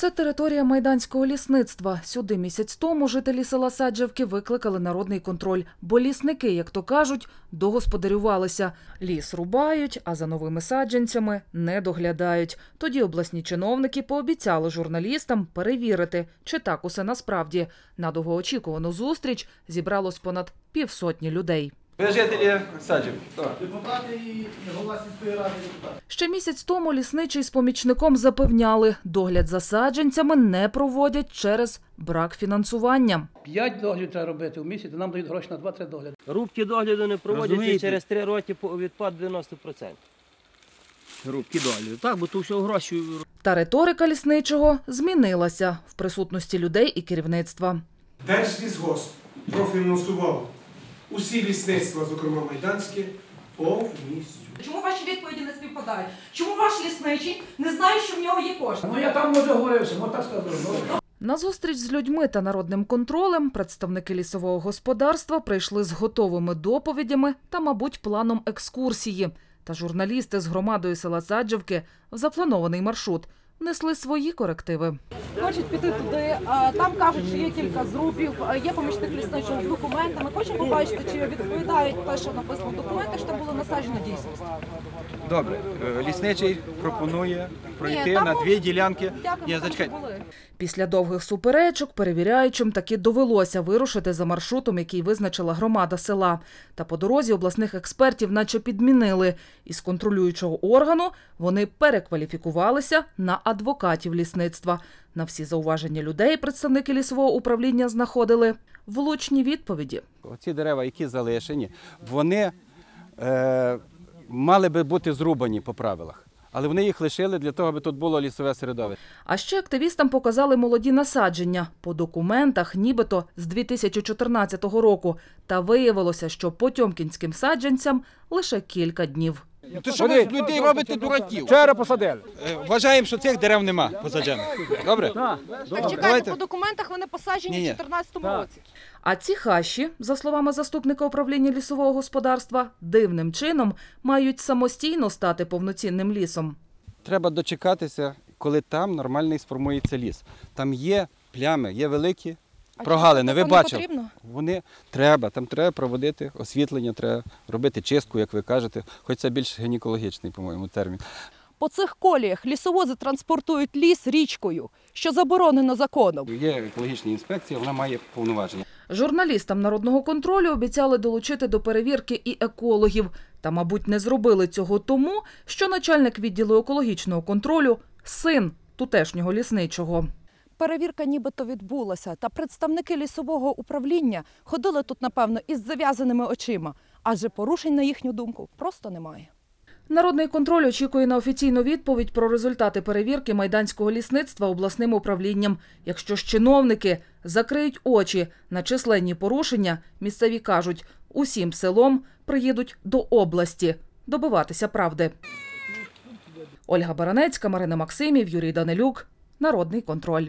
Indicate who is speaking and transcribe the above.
Speaker 1: Це територія майданського лісництва. Сюди місяць тому жителі села Саджевки викликали народний контроль, бо лісники, як то кажуть, догосподарювалися. Ліс рубають, а за новими саджанцями не доглядають. Тоді обласні чиновники пообіцяли журналістам перевірити, чи так усе насправді. На довгоочікувану зустріч зібралось понад півсотні людей.
Speaker 2: Ви жителі саджів.
Speaker 3: Депутати і голова сільської ради депутати.
Speaker 1: Ще місяць тому лісничий з помічником запевняли, догляд за саджанцями не проводять через брак фінансування.
Speaker 4: П'ять доглядів треба робити в місяць, нам дають гроші на 2-3 догляди.
Speaker 5: Рубки догляду не проводяться
Speaker 6: Розумієте?
Speaker 5: через 3 роки по- відпад 90%.
Speaker 6: Рубки долі. Так, бо то все гроші.
Speaker 1: Та риторика лісничого змінилася в присутності людей і керівництва.
Speaker 7: Держлісгосп профінансував усі лісництва, зокрема майданське, повністю.
Speaker 8: Чому ваші відповіді не співпадають? Чому ваш лісничий не знає, що в нього є кошти?
Speaker 4: Ну я там може говорився, ну так сказав.
Speaker 1: На зустріч з людьми та народним контролем представники лісового господарства прийшли з готовими доповідями та, мабуть, планом екскурсії. Та журналісти з громадою села Саджівки в запланований маршрут внесли свої корективи.
Speaker 8: Хочуть піти туди, там кажуть, що є кілька зрубів, є помічник лісничого з документами. Хочемо побачити, чи відповідають те, що написано в документах, що там було насаджено дійсності.
Speaker 2: Добре, е, лісничий пропонує пройти
Speaker 8: Ні, там
Speaker 2: на дві ділянки.
Speaker 8: Дякую,
Speaker 2: Ні,
Speaker 8: що були.
Speaker 1: Після довгих суперечок перевіряючим таки довелося вирушити за маршрутом, який визначила громада села. Та по дорозі обласних експертів наче підмінили. Із контролюючого органу вони перекваліфікувалися на адвокатів лісництва. На всі зауваження людей представники лісового управління знаходили влучні відповіді.
Speaker 2: Оці дерева, які залишені, вони е, мали би бути зрубані по правилах. Але вони їх лишили для того, аби тут було лісове середовище.
Speaker 1: А ще активістам показали молоді насадження по документах, нібито з 2014 року. Та виявилося, що потьомкінським саджанцям лише кілька днів.
Speaker 2: То що ви з людей робите дураків? Вчора посадили. Вважаємо, що цих дерев нема посаджених. Добре?
Speaker 8: Так чекайте, по документах вони посаджені
Speaker 2: Ні-ні.
Speaker 8: в 2014 році.
Speaker 1: А ці хащі, за словами заступника управління лісового господарства, дивним чином мають самостійно стати повноцінним лісом.
Speaker 2: Треба дочекатися, коли там нормальний сформується ліс. Там є плями, є великі прогалини. Ви бачили? Вони треба, там треба проводити освітлення, треба робити чистку, як ви кажете, хоч це більш гінекологічний, по-моєму, термін.
Speaker 8: По цих коліях лісовози транспортують ліс річкою, що заборонено законом.
Speaker 2: Є екологічна інспекція, вона має повноваження.
Speaker 1: Журналістам народного контролю обіцяли долучити до перевірки і екологів. Та, мабуть, не зробили цього тому, що начальник відділу екологічного контролю син тутешнього лісничого.
Speaker 8: Перевірка нібито відбулася, та представники лісового управління ходили тут, напевно, із зав'язаними очима, адже порушень, на їхню думку, просто немає.
Speaker 1: Народний контроль очікує на офіційну відповідь про результати перевірки майданського лісництва обласним управлінням. Якщо ж чиновники закриють очі на численні порушення, місцеві кажуть, усім селом приїдуть до області добиватися правди. Ольга Баранецька, Марина Максимів, Юрій Данилюк. Народний контроль.